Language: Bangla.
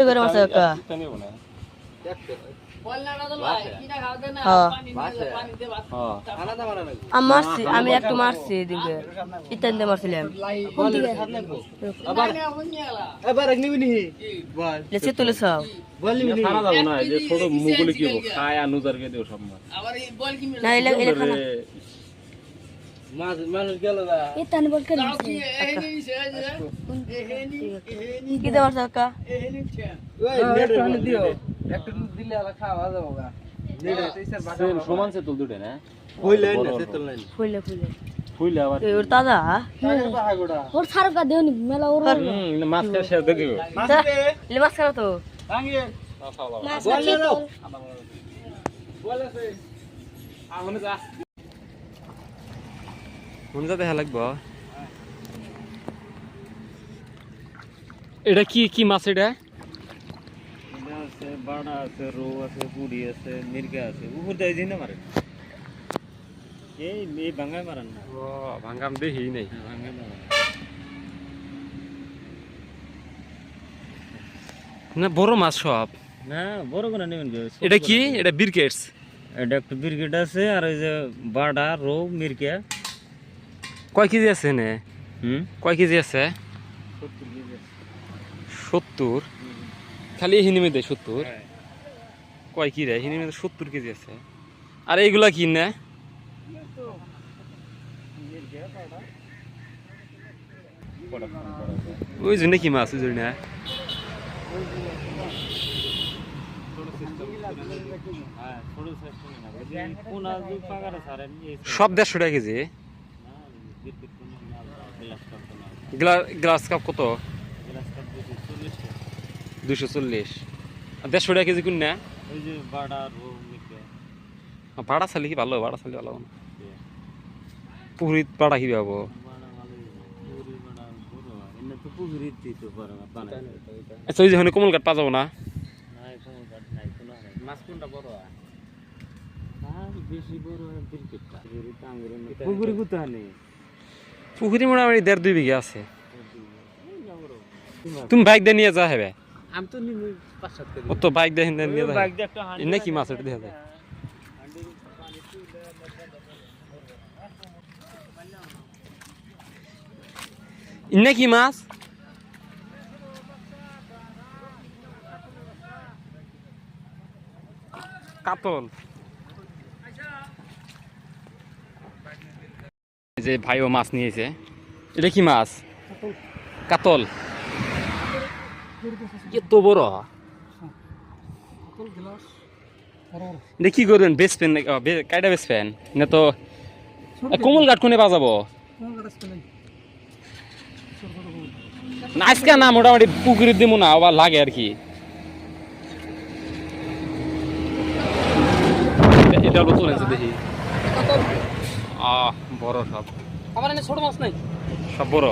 করে মারছে একটা নেব না হ্যাঁ। আমি মারছি আমি একটু মারছি এদিকে। ইত্যাদি দিয়ে মারছিলাম। লেছে তুলে সব খানা না এই যে ছোট মুগুলি কি খায় আর নুজারকে দিও। সব মাছ না এলে এলে খানা রে, কি দিয়ে মারছে কাকা সেম সমান সে তুল দুটে না ফুলে ফুলে ফুইলে আবার ওর দাদা? ওর সারকা দেওনি মেলা ওর মাছ খাই শেষ দিয়ে দিও লে মাছ খাও তো? মাছ আছে তো। মনে যা দেখা লাগবো? এটা কি কি মাছ এটা? আছে বাড়া আছে রৌ আছে পুরি আছে মির্গা আছে। উপর দিয়ে দিন মারে? এই মারান না। ও ভাঙ্গাম দেখি নাই। মারান না। বড় মাছ সব? না বড় করে নেবেন এটা কি? এটা বিরকেটস? এটা একটু বিরগেট আছে আর ওই যে বাড়া রৌ মির্গা। কয় কেজি আছে নে হুম? কয় কেজি আছে? সত্তর। খালি হিনি মেদে সত্তর। কয় কি রে? হিনি মেদে সত্তর কেজি আছে। আর এইগুলা কি না? ওই জন্য কি মাছ ওই জন্য। হ্যাঁ সব দেড়শো টাকা কেজি। গ্লাস কাপ কত গ্লাস কাপ দুশো চল্লিশ টাকা দুশো চল্লিশ। দেড়শো টাকা কেজি কোন না ওই যে বাড়া রৌ ভাড়া চালি কি ভালো? ভাড়া চালি ভালো না। পুকুরিত ভাড়া কি পাবো? আচ্ছা ওই যে কমল কাঠ পা যাব না। পুকুরি মোটামুটি দেড় দুই বিঘা আছে। তুমি বাইক দিয়ে নিয়ে যা হবে? আমি তো পাঁচ সাত কেজি। তো বাইক দিয়ে বাইক দিয়ে এনে কি মাছ ওটা দেখা যায় ইন্নে কি মাছ? কাতল। যে ভাইও মাছ নিয়েছে। এটা কি মাছ? কাতল। এত বড় এটা কি করবেন বেচবেন কাইটা বেচবেন না তো কমল কাঠ কোনে বাজাবো না আজকে না মোটামুটি পুকুরে দিব না আবার লাগে আর কি এটা- হলো চলেছে দেখি আহ বড় সব আমার ছোট মাছ নাই সব বড়